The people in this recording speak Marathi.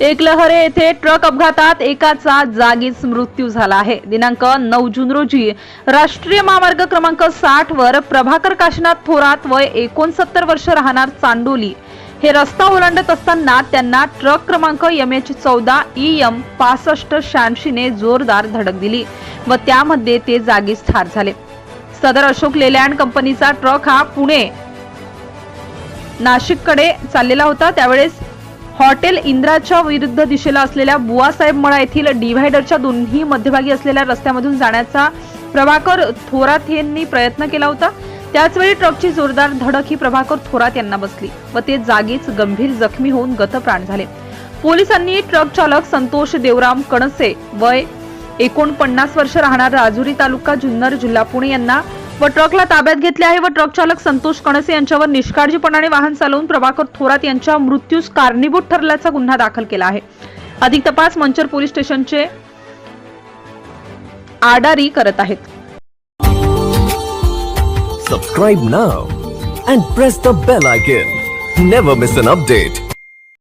एकलहरे येथे ट्रक अपघातात एकाचा जागीच मृत्यू झाला आहे. दिनांक नऊ जून रोजी राष्ट्रीय महामार्ग क्रमांक साठ वर प्रभाकर काशीनाथ थोरात वय एकोणसत्तर वर्ष राहणार चांडोली हे रस्ता ओलांडत असताना त्यांना ट्रक क्रमांक एम एच चौदा ई एम पासष्ट शहाऐंशीने जोरदार धडक दिली व त्यामध्ये ते जागीच ठार झाले. सदर अशोक लेलँड कंपनीचा ट्रक हा पुणे नाशिककडे चाललेला होता. त्यावेळेस हॉटेल इंद्राच्या विरुद्ध दिशेला असलेल्या बुवासाहेब मळा येथील डिव्हायडरच्या दोन्ही मध्यभागी असलेल्या रस्त्यामधून जाण्याचा प्रभाकर थोरात यांनी प्रयत्न केला होता. त्याचवेळी ट्रकची जोरदार धडक ही प्रभाकर थोरात यांना बसली व ते जागीच गंभीर जखमी होऊन गतप्राण झाले. पोलिसांनी ट्रक चालक संतोष देवराम कणसे वय एकोणपन्नास वर्ष राहणार राजुरी तालुका जुन्नर जिल्हा पुणे यांना व ट्रकला ताब्यात घेतले आहे व ट्रक चालक संतोष कणसे यांच्यावर निष्काळजीपणाने वाहन चालवून प्रभाकर थोरात यांच्या मृत्यूस कारणीभूत ठरल्याचा गुन्हा दाखल केला आहे. अधिक तपास मंचर पोलीस स्टेशनचे आडारी करत आहेत. Subscribe now and press the bell icon never miss an update